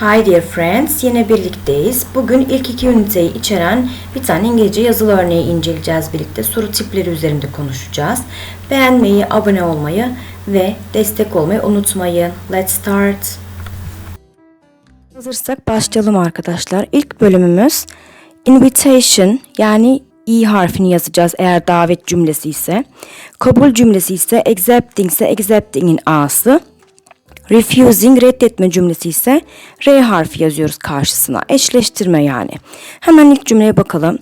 Hi dear friends, yine birlikteyiz. Bugün ilk iki üniteyi içeren bir tane İngilizce yazılı örneği inceleyeceğiz birlikte. Soru tipleri üzerinde konuşacağız. Beğenmeyi, abone olmayı ve destek olmayı unutmayın. Let's start. Hazırsak başlayalım arkadaşlar. İlk bölümümüz invitation yani i harfini yazacağız eğer davet cümlesi ise. Kabul cümlesi ise accepting ise accepting'in a'sı. Refusing reddetme cümlesi ise R harfi yazıyoruz karşısına. Eşleştirme yani. Hemen ilk cümleye bakalım.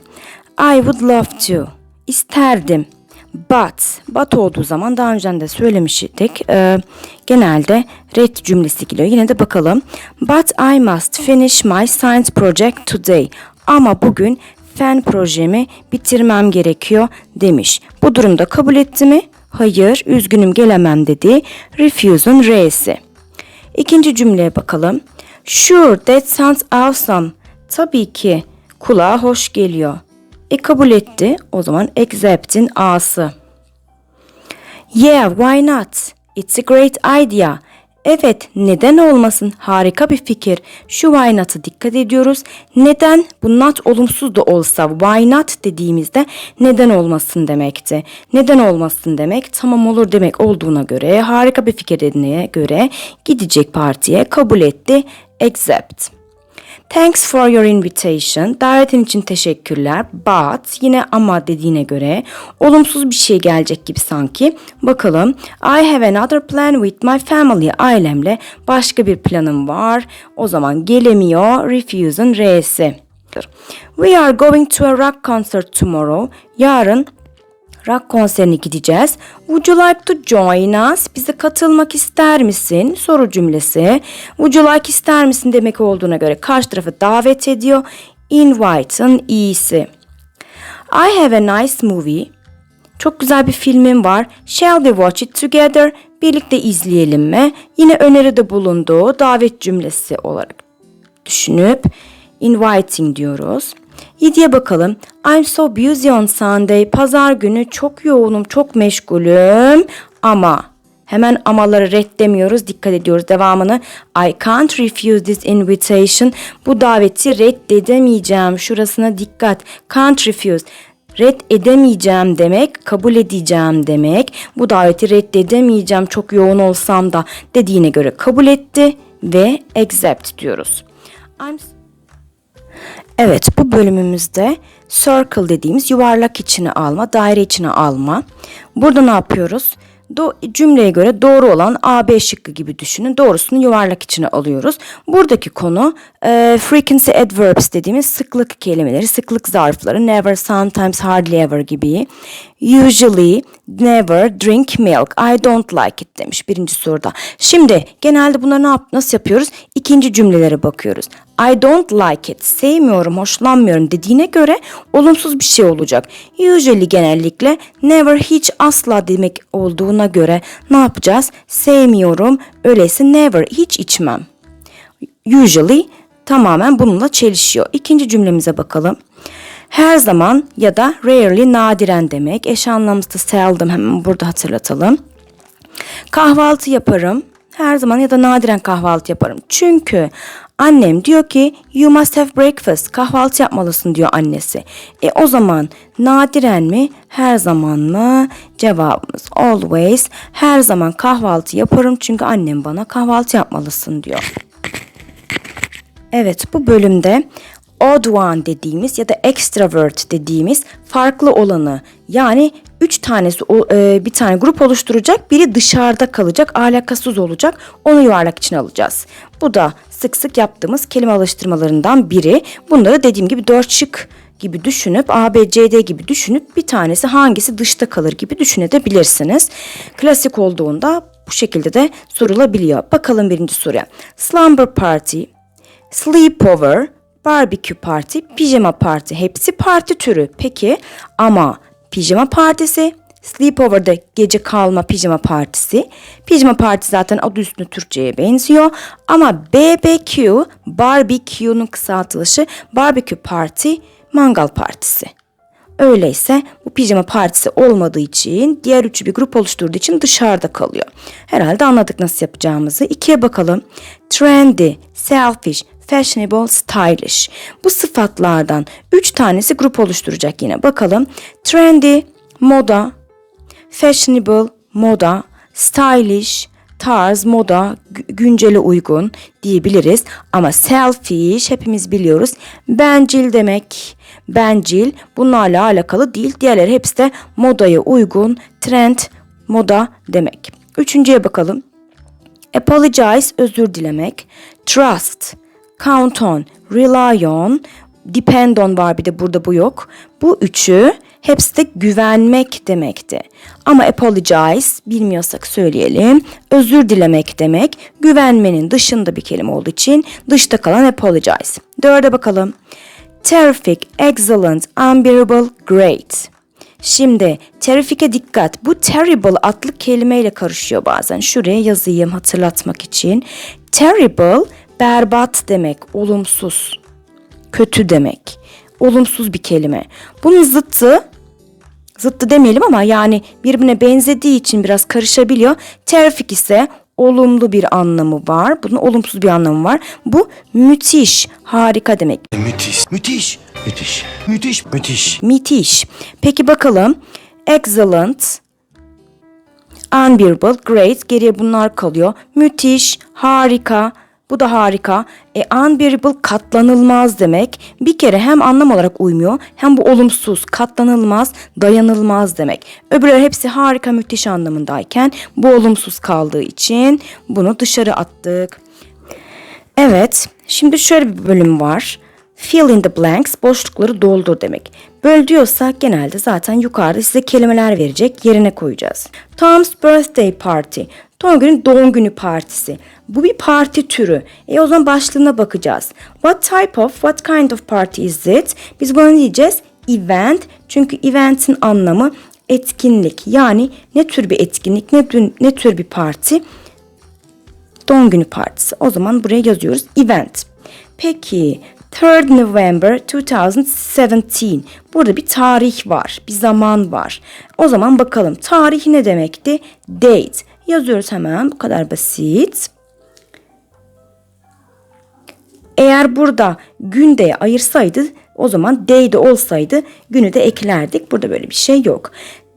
I would love to. İsterdim. But. But olduğu zaman daha önceden de söylemiştik. Ee, genelde red cümlesi geliyor. Yine de bakalım. But I must finish my science project today. Ama bugün fen projemi bitirmem gerekiyor demiş. Bu durumda kabul etti mi? Hayır, üzgünüm gelemem dedi. Refuse'un R'si. İkinci cümleye bakalım. Sure, that sounds awesome. Tabii ki. Kulağa hoş geliyor. E kabul etti. O zaman accept'in A'sı. Yeah, why not? It's a great idea. Evet, neden olmasın? Harika bir fikir. Şu why not'a dikkat ediyoruz. Neden? Bu not olumsuz da olsa why not dediğimizde neden olmasın demekti. Neden olmasın demek tamam olur demek olduğuna göre harika bir fikir dediğine göre gidecek partiye kabul etti. Accept. Thanks for your invitation. Davetin için teşekkürler. But yine ama dediğine göre olumsuz bir şey gelecek gibi sanki. Bakalım. I have another plan with my family. Ailemle başka bir planım var. O zaman gelemiyor. Refuse'un R'si. We are going to a rock concert tomorrow. Yarın rock konserine gideceğiz. Would you like to join us? Bize katılmak ister misin? Soru cümlesi. Would you like ister misin demek olduğuna göre karşı tarafı davet ediyor. Invite'ın iyisi. I have a nice movie. Çok güzel bir filmim var. Shall we watch it together? Birlikte izleyelim mi? Yine öneride bulunduğu davet cümlesi olarak düşünüp inviting diyoruz. 7'ye bakalım. I'm so busy on Sunday. Pazar günü çok yoğunum, çok meşgulüm ama hemen amaları reddemiyoruz. Dikkat ediyoruz devamını. I can't refuse this invitation. Bu daveti reddedemeyeceğim. Şurasına dikkat. Can't refuse red edemeyeceğim demek, kabul edeceğim demek. Bu daveti reddedemeyeceğim çok yoğun olsam da dediğine göre kabul etti ve accept diyoruz. I'm Evet bu bölümümüzde circle dediğimiz yuvarlak içine alma, daire içine alma. Burada ne yapıyoruz? Do cümleye göre doğru olan A, B şıkkı gibi düşünün. Doğrusunu yuvarlak içine alıyoruz. Buradaki konu e, frequency adverbs dediğimiz sıklık kelimeleri, sıklık zarfları. Never, sometimes, hardly ever gibi. Usually, never drink milk. I don't like it demiş birinci soruda. Şimdi genelde bunları ne yap nasıl yapıyoruz? İkinci cümlelere bakıyoruz. I don't like it. Sevmiyorum, hoşlanmıyorum dediğine göre olumsuz bir şey olacak. Usually genellikle never hiç asla demek olduğuna göre ne yapacağız? Sevmiyorum, öyleyse never hiç içmem. Usually tamamen bununla çelişiyor. İkinci cümlemize bakalım. Her zaman ya da rarely nadiren demek. Eş anlamlısı seldom hemen burada hatırlatalım. Kahvaltı yaparım. Her zaman ya da nadiren kahvaltı yaparım. Çünkü annem diyor ki you must have breakfast. Kahvaltı yapmalısın diyor annesi. E o zaman nadiren mi her zaman mı? Cevabımız always. Her zaman kahvaltı yaparım çünkü annem bana kahvaltı yapmalısın diyor. Evet bu bölümde odd one dediğimiz ya da extrovert dediğimiz farklı olanı yani üç tanesi e, bir tane grup oluşturacak biri dışarıda kalacak alakasız olacak onu yuvarlak içine alacağız. Bu da sık sık yaptığımız kelime alıştırmalarından biri. Bunları dediğim gibi dört şık gibi düşünüp A, B, C, D gibi düşünüp bir tanesi hangisi dışta kalır gibi düşünebilirsiniz. Klasik olduğunda bu şekilde de sorulabiliyor. Bakalım birinci soruya. Slumber party, sleepover, barbecue party, pijama party hepsi parti türü. Peki ama pijama partisi, sleepover'da gece kalma pijama partisi. Pijama parti zaten adı üstünde Türkçe'ye benziyor. Ama BBQ, barbecue'nun kısaltılışı barbecue party, mangal partisi. Öyleyse bu pijama partisi olmadığı için diğer üçü bir grup oluşturduğu için dışarıda kalıyor. Herhalde anladık nasıl yapacağımızı. İkiye bakalım. Trendy, selfish, fashionable, stylish. Bu sıfatlardan üç tanesi grup oluşturacak yine. Bakalım. Trendy, moda, fashionable, moda, stylish, tarz, moda, gü- güncele uygun diyebiliriz. Ama selfish hepimiz biliyoruz. Bencil demek. Bencil bunlarla alakalı değil. Diğerleri hepsi de modaya uygun, trend, moda demek. Üçüncüye bakalım. Apologize özür dilemek. Trust, count on, rely on, depend on var bir de burada bu yok. Bu üçü hepsi de güvenmek demekti. Ama apologize bilmiyorsak söyleyelim. Özür dilemek demek. Güvenmenin dışında bir kelime olduğu için dışta kalan apologize. Dörde bakalım. Terrific, excellent, unbearable, great. Şimdi terrific'e dikkat. Bu terrible adlı kelimeyle karışıyor bazen. Şuraya yazayım hatırlatmak için. Terrible berbat demek, olumsuz, kötü demek. Olumsuz bir kelime. Bunun zıttı zıttı demeyelim ama yani birbirine benzediği için biraz karışabiliyor. Terrific ise olumlu bir anlamı var. Bunun olumsuz bir anlamı var. Bu müthiş, harika demek. Müthiş. Müthiş. Müthiş. Müthiş. Müthiş. Müthiş. Peki bakalım. Excellent, unbearable, great. Geriye bunlar kalıyor. Müthiş, harika. Bu da harika. E, unbearable katlanılmaz demek. Bir kere hem anlam olarak uymuyor hem bu olumsuz, katlanılmaz, dayanılmaz demek. Öbürleri hepsi harika, müthiş anlamındayken bu olumsuz kaldığı için bunu dışarı attık. Evet, şimdi şöyle bir bölüm var. Fill in the blanks, boşlukları doldur demek. Böl diyorsak genelde zaten yukarıda size kelimeler verecek, yerine koyacağız. Tom's birthday party, Tom günün doğum günü partisi. Bu bir parti türü. E o zaman başlığına bakacağız. What type of, what kind of party is it? Biz buna diyeceğiz? Event. Çünkü event'in anlamı etkinlik. Yani ne tür bir etkinlik, ne, ne tür bir parti? Doğum günü partisi. O zaman buraya yazıyoruz event. Peki 3rd November 2017. Burada bir tarih var, bir zaman var. O zaman bakalım tarih ne demekti? Date. Yazıyoruz hemen. Bu kadar basit. Eğer burada günde ayırsaydı o zaman day'de olsaydı günü de eklerdik. Burada böyle bir şey yok.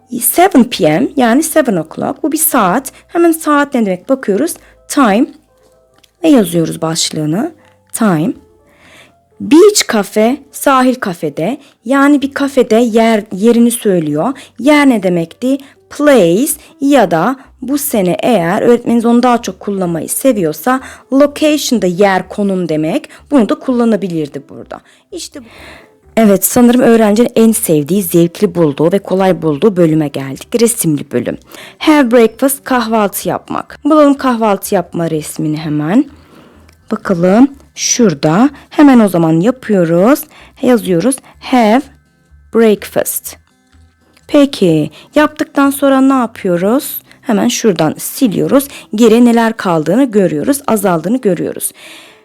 7 p.m. yani 7 o'clock bu bir saat. Hemen saat ne demek bakıyoruz. Time ve yazıyoruz başlığını. Time. Beach kafe, sahil kafede. Yani bir kafede yer yerini söylüyor. Yer ne demekti? Place ya da bu sene eğer öğretmeniniz onu daha çok kullanmayı seviyorsa location da yer konum demek. Bunu da kullanabilirdi burada. İşte bu. Evet sanırım öğrencinin en sevdiği, zevkli bulduğu ve kolay bulduğu bölüme geldik. Resimli bölüm. Have breakfast kahvaltı yapmak. Bulalım kahvaltı yapma resmini hemen. Bakalım şurada. Hemen o zaman yapıyoruz. Yazıyoruz have breakfast. Peki yaptıktan sonra ne yapıyoruz? Hemen şuradan siliyoruz. Geri neler kaldığını görüyoruz. Azaldığını görüyoruz.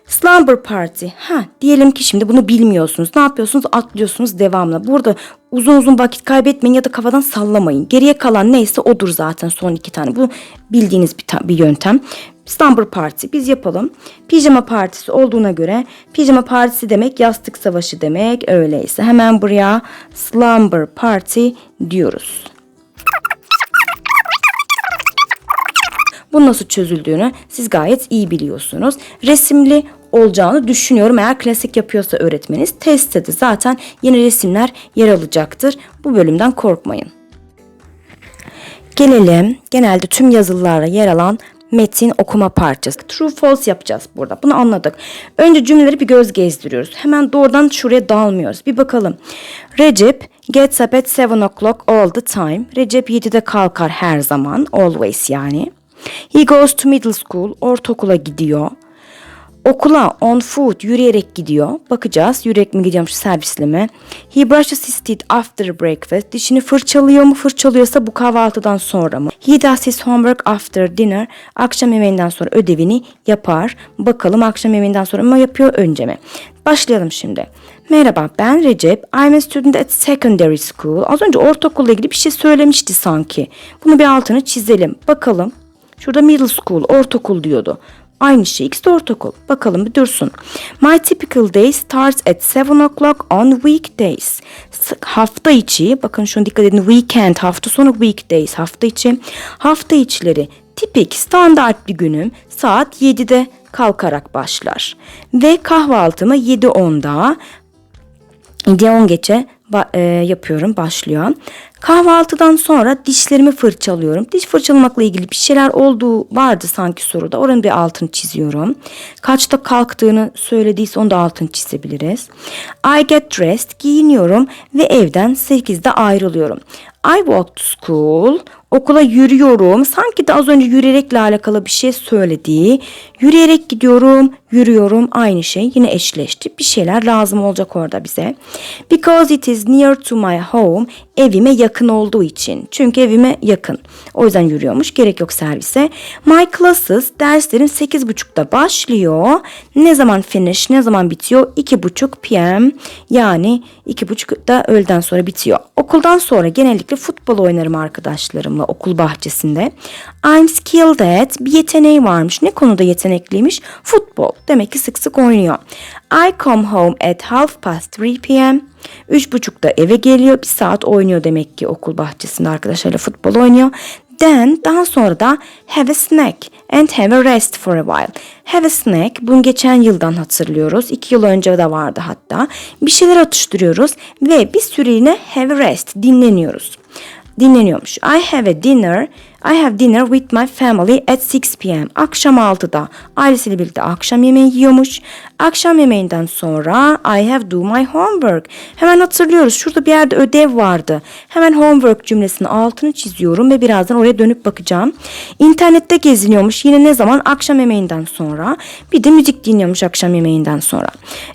Slumber party. Ha, diyelim ki şimdi bunu bilmiyorsunuz. Ne yapıyorsunuz? Atlıyorsunuz devamlı. Burada uzun uzun vakit kaybetmeyin ya da kafadan sallamayın. Geriye kalan neyse odur zaten son iki tane. Bu bildiğiniz bir, bir yöntem. Slumber party biz yapalım. Pijama partisi olduğuna göre pijama partisi demek yastık savaşı demek. Öyleyse hemen buraya slumber party diyoruz. Bu nasıl çözüldüğünü siz gayet iyi biliyorsunuz. Resimli olacağını düşünüyorum. Eğer klasik yapıyorsa öğretmeniz testte de zaten yeni resimler yer alacaktır. Bu bölümden korkmayın. Gelelim genelde tüm yazılılarda yer alan metin okuma parçası. True false yapacağız burada. Bunu anladık. Önce cümleleri bir göz gezdiriyoruz. Hemen doğrudan şuraya dalmıyoruz. Bir bakalım. Recep gets up at 7 o'clock all the time. Recep 7'de kalkar her zaman. Always yani. He goes to middle school. Ortaokula gidiyor. Okula on foot yürüyerek gidiyor. Bakacağız yürüyerek mi gidiyormuş servisle mi? He brushes his teeth after breakfast. Dişini fırçalıyor mu? Fırçalıyorsa bu kahvaltıdan sonra mı? He does his homework after dinner. Akşam yemeğinden sonra ödevini yapar. Bakalım akşam yemeğinden sonra mı yapıyor önce mi? Başlayalım şimdi. Merhaba ben Recep. I'm a student at secondary school. Az önce ortaokulla ilgili bir şey söylemişti sanki. Bunu bir altını çizelim. Bakalım. Şurada middle school, ortaokul diyordu. Aynı şey. İkisi de ortaokul. Bakalım bir dursun. My typical day starts at 7 o'clock on weekdays. Hafta içi, bakın şunu dikkat edin. Weekend, hafta sonu weekdays, hafta içi. Hafta içleri tipik, standart bir günüm saat 7'de kalkarak başlar. Ve kahvaltımı 7.10'da 7'ye 10 geçe e, yapıyorum, başlıyor. Kahvaltıdan sonra dişlerimi fırçalıyorum. Diş fırçalamakla ilgili bir şeyler olduğu vardı sanki soruda. Oranın bir altını çiziyorum. Kaçta kalktığını söylediyse onu da altını çizebiliriz. I get dressed, giyiniyorum ve evden 8'de ayrılıyorum. I walk to school, okula yürüyorum. Sanki de az önce yürüyerekle alakalı bir şey söylediği. Yürüyerek gidiyorum, yürüyorum aynı şey. Yine eşleşti. Bir şeyler lazım olacak orada bize. Because it is near to my home, evime yakın olduğu için. Çünkü evime yakın. O yüzden yürüyormuş. Gerek yok servise. My classes, derslerim 8.30'da başlıyor. Ne zaman finish, ne zaman bitiyor? 2.30 p.m. Yani 2.30'da öğleden sonra bitiyor. Okuldan sonra genellikle futbol oynarım arkadaşlarımla okul bahçesinde. I'm skilled at bir yeteneği varmış. Ne konuda yetenekliymiş? Futbol. Demek ki sık sık oynuyor. I come home at half past 3 p.m. Üç buçukta eve geliyor. Bir saat oynuyor demek ki okul bahçesinde arkadaşlarıyla futbol oynuyor. Then daha sonra da have a snack and have a rest for a while. Have a snack bunu geçen yıldan hatırlıyoruz. İki yıl önce de vardı hatta. Bir şeyler atıştırıyoruz ve bir süreliğine have a rest dinleniyoruz dinleniyormuş. I have a dinner. I have dinner with my family at 6 p.m. Akşam 6'da ailesiyle birlikte akşam yemeği yiyormuş. Akşam yemeğinden sonra I have do my homework. Hemen hatırlıyoruz. Şurada bir yerde ödev vardı. Hemen homework cümlesinin altını çiziyorum ve birazdan oraya dönüp bakacağım. İnternette geziniyormuş. Yine ne zaman? Akşam yemeğinden sonra. Bir de müzik dinliyormuş akşam yemeğinden sonra.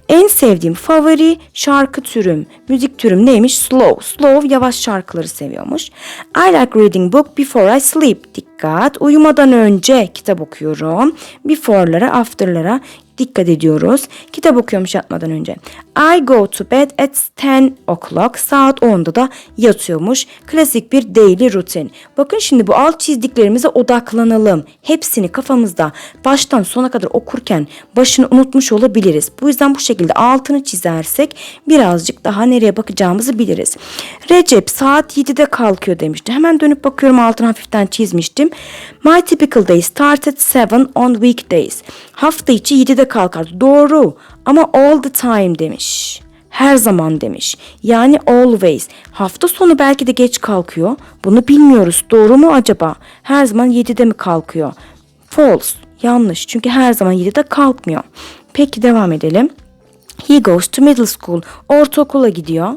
En sevdiğim favori şarkı türüm, müzik türüm neymiş? Slow. Slow yavaş şarkıları seviyormuş. I like reading book before I sleep. sleep, die Dikkat. Uyumadan önce kitap okuyorum. Before'lara, after'lara dikkat ediyoruz. Kitap okuyormuş yatmadan önce. I go to bed at 10 o'clock. Saat 10'da da yatıyormuş. Klasik bir daily rutin. Bakın şimdi bu alt çizdiklerimize odaklanalım. Hepsini kafamızda baştan sona kadar okurken başını unutmuş olabiliriz. Bu yüzden bu şekilde altını çizersek birazcık daha nereye bakacağımızı biliriz. Recep saat 7'de kalkıyor demişti. Hemen dönüp bakıyorum altını hafiften çizmiştim. My typical day start at 7 on weekdays. Hafta içi 7'de kalkar. Doğru ama all the time demiş. Her zaman demiş. Yani always. Hafta sonu belki de geç kalkıyor. Bunu bilmiyoruz. Doğru mu acaba? Her zaman 7'de mi kalkıyor? False. Yanlış. Çünkü her zaman 7'de kalkmıyor. Peki devam edelim. He goes to middle school. Ortaokula gidiyor.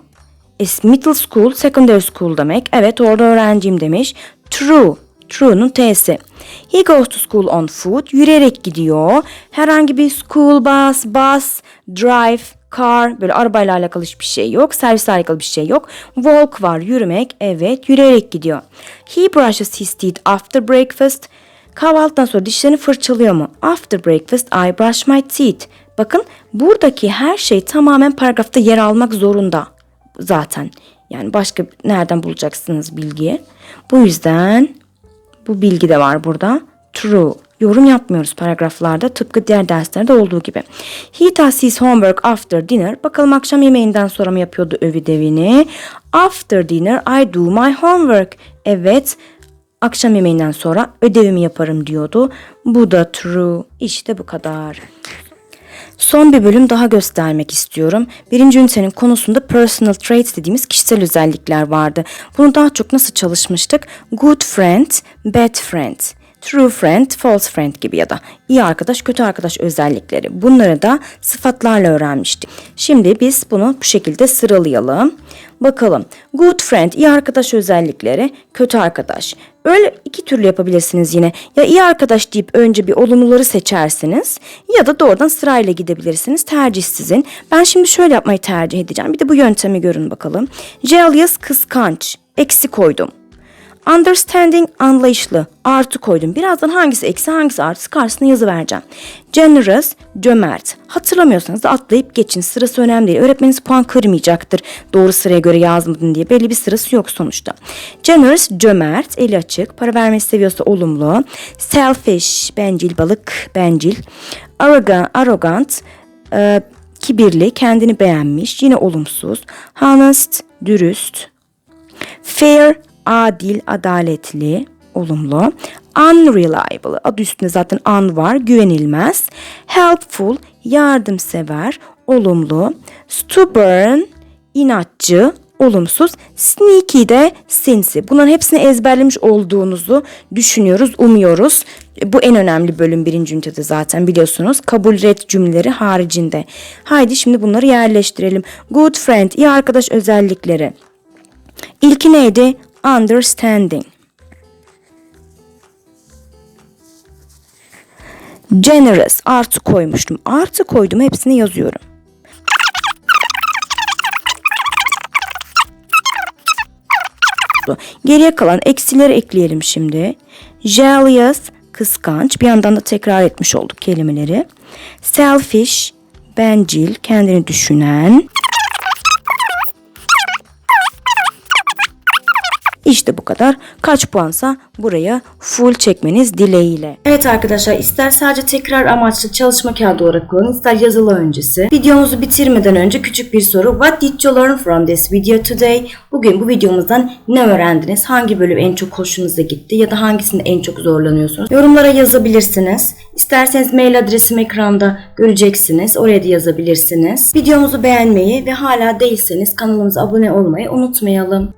Is middle school, secondary school demek. Evet orada öğrenciyim demiş. True. True'nun T'si. He goes to school on foot. Yürüyerek gidiyor. Herhangi bir school bus, bus, drive, car böyle arabayla alakalı hiçbir şey yok. Servisle alakalı bir şey yok. Walk var yürümek. Evet yürüyerek gidiyor. He brushes his teeth after breakfast. Kahvaltıdan sonra dişlerini fırçalıyor mu? After breakfast I brush my teeth. Bakın buradaki her şey tamamen paragrafta yer almak zorunda zaten. Yani başka nereden bulacaksınız bilgiyi? Bu yüzden bu bilgi de var burada. True. Yorum yapmıyoruz paragraflarda tıpkı diğer derslerde olduğu gibi. He does his homework after dinner. Bakalım akşam yemeğinden sonra mı yapıyordu ödevini? After dinner I do my homework. Evet akşam yemeğinden sonra ödevimi yaparım diyordu. Bu da true. İşte bu kadar. Son bir bölüm daha göstermek istiyorum. Birinci ünitenin konusunda personal traits dediğimiz kişisel özellikler vardı. Bunu daha çok nasıl çalışmıştık? Good friend, bad friend. True friend, false friend gibi ya da iyi arkadaş, kötü arkadaş özellikleri. Bunları da sıfatlarla öğrenmiştik. Şimdi biz bunu bu şekilde sıralayalım. Bakalım. Good friend, iyi arkadaş özellikleri, kötü arkadaş. Öyle iki türlü yapabilirsiniz yine. Ya iyi arkadaş deyip önce bir olumluları seçersiniz ya da doğrudan sırayla gidebilirsiniz. Tercih sizin. Ben şimdi şöyle yapmayı tercih edeceğim. Bir de bu yöntemi görün bakalım. Jealous, kıskanç. Eksi koydum. Understanding anlayışlı artı koydum. Birazdan hangisi eksi hangisi artı karşısına yazı vereceğim. Generous cömert. Hatırlamıyorsanız da atlayıp geçin. Sırası önemli değil. Öğretmeniniz puan kırmayacaktır. Doğru sıraya göre yazmadın diye. Belli bir sırası yok sonuçta. Generous cömert eli açık. Para vermeyi seviyorsa olumlu. Selfish bencil balık bencil. Arrogant, arrogant e, kibirli kendini beğenmiş yine olumsuz. Honest dürüst. Fair, adil, adaletli, olumlu. Unreliable, adı üstünde zaten un var, güvenilmez. Helpful, yardımsever, olumlu. Stubborn, inatçı, olumsuz. Sneaky de sinsi. Bunların hepsini ezberlemiş olduğunuzu düşünüyoruz, umuyoruz. Bu en önemli bölüm birinci ünitede zaten biliyorsunuz. Kabul red cümleleri haricinde. Haydi şimdi bunları yerleştirelim. Good friend, iyi arkadaş özellikleri. İlki neydi? Understanding. Generous artı koymuştum. Artı koydum hepsini yazıyorum. Geriye kalan eksileri ekleyelim şimdi. Jealous kıskanç. Bir yandan da tekrar etmiş olduk kelimeleri. Selfish bencil, kendini düşünen. İşte bu kadar. Kaç puansa buraya full çekmeniz dileğiyle. Evet arkadaşlar ister sadece tekrar amaçlı çalışma kağıdı olarak kullanın ister yazılı öncesi. Videomuzu bitirmeden önce küçük bir soru. What did you learn from this video today? Bugün bu videomuzdan ne öğrendiniz? Hangi bölüm en çok hoşunuza gitti ya da hangisinde en çok zorlanıyorsunuz? Yorumlara yazabilirsiniz. İsterseniz mail adresim ekranda göreceksiniz. Oraya da yazabilirsiniz. Videomuzu beğenmeyi ve hala değilseniz kanalımıza abone olmayı unutmayalım.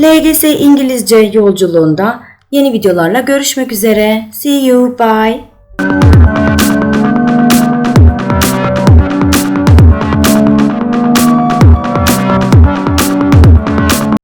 LGS İngilizce yolculuğunda yeni videolarla görüşmek üzere. See you, bye.